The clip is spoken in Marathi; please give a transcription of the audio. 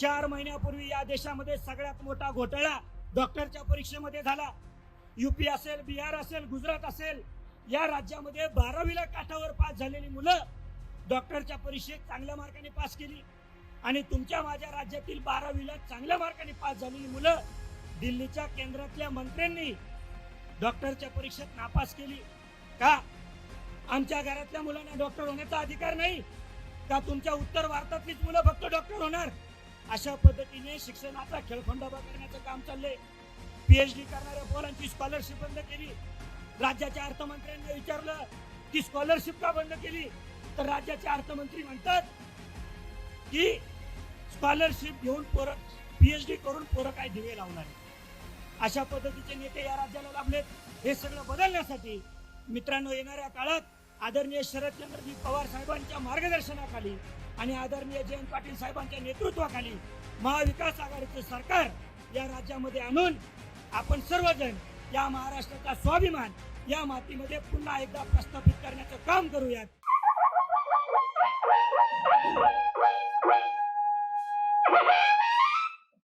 चार महिन्यापूर्वी या देशामध्ये सगळ्यात मोठा घोटाळा डॉक्टरच्या परीक्षेमध्ये झाला. युपी असेल बिहार असेल गुजरात असेल या राज्यामध्ये बारावीला काठावर पास झालेली मुलं डॉक्टरच्या परीक्षेत चांगल्या मार्काने पास केली. आणि तुमच्या माझ्या राज्यातील बारावीला चांगल्या मार्काने पास झालेली मुलं दिल्लीच्या केंद्रातल्या मंत्र्यांनी डॉक्टरच्या परीक्षेत नापास केली. का? आमच्या घरातल्या मुलांना डॉक्टर होण्याचा अधिकार नाही? का तुमच्या उत्तर भारतातलीच मुलं फक्त डॉक्टर होणार? अशा पद्धतीने शिक्षणाचा खेळखंडोबा करण्याचं काम चाललंय. पीएचडी करणाऱ्या पोरांची स्कॉलरशिप बंद केली. राज्याच्या अर्थमंत्र्यांना विचारलं की स्कॉलरशिप का बंद केली? तर राज्याचे अर्थमंत्री म्हणतात की स्कॉलरशिप घेऊन पोरं पीएचडी करून पोरं काय दिवे लावणार अशा पद्धतीचे नेते या राज्याला लाभलेत हे सगळं बदलण्यासाठी मित्रांनो येणाऱ्या काळात आदरणीय शरदचंद्रजी पवार साहेबांच्या मार्गदर्शनाखाली आणि आदरणीय जयंत पाटील साहेबांच्या नेतृत्वाखाली महाविकास आघाडीचं सरकार या राज्यामध्ये आणून आपण सर्वजण या महाराष्ट्राचा स्वाभिमान या मातीमध्ये पुन्हा एकदा प्रस्थापित करण्याचं काम करूयात.